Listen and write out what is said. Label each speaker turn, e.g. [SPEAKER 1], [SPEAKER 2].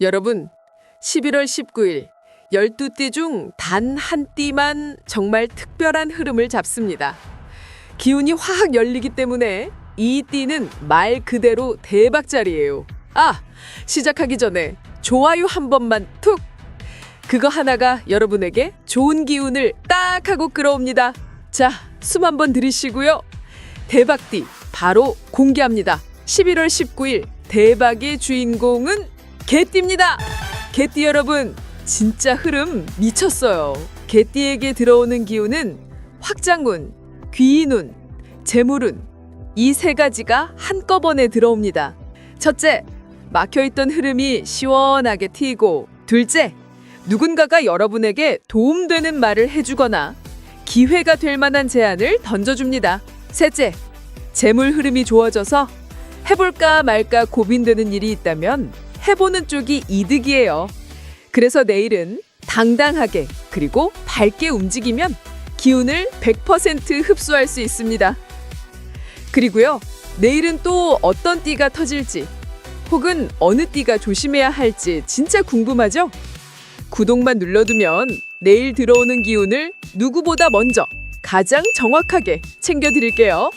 [SPEAKER 1] 여러분, 11월 19일 12띠 중 단 한 띠만 정말 특별한 흐름을 잡습니다. 기운이 확 열리기 때문에 이 띠는 말 그대로 대박자리예요. 아, 시작하기 전에 좋아요 한 번만 툭! 그거 하나가 여러분에게 좋은 기운을 딱 하고 끌어옵니다. 자, 숨 한 번 들이쉬고요. 대박띠 바로 공개합니다. 11월 19일 대박의 주인공은 개띠입니다. 개띠 여러분, 진짜 흐름 미쳤어요. 개띠에게 들어오는 기운은 확장운, 귀인운, 재물운 이 세 가지가 한꺼번에 들어옵니다. 첫째, 막혀있던 흐름이 시원하게 트이고 둘째, 누군가가 여러분에게 도움되는 말을 해주거나 기회가 될 만한 제안을 던져줍니다. 셋째, 재물 흐름이 좋아져서 해볼까 말까 고민되는 일이 있다면 해보는 쪽이 이득이에요. 그래서 내일은 당당하게 그리고 밝게 움직이면 기운을 100% 흡수할 수 있습니다. 그리고요, 내일은 또 어떤 띠가 터질지 혹은 어느 띠가 조심해야 할지 진짜 궁금하죠? 구독만 눌러두면 내일 들어오는 기운을 누구보다 먼저 가장 정확하게 챙겨드릴게요.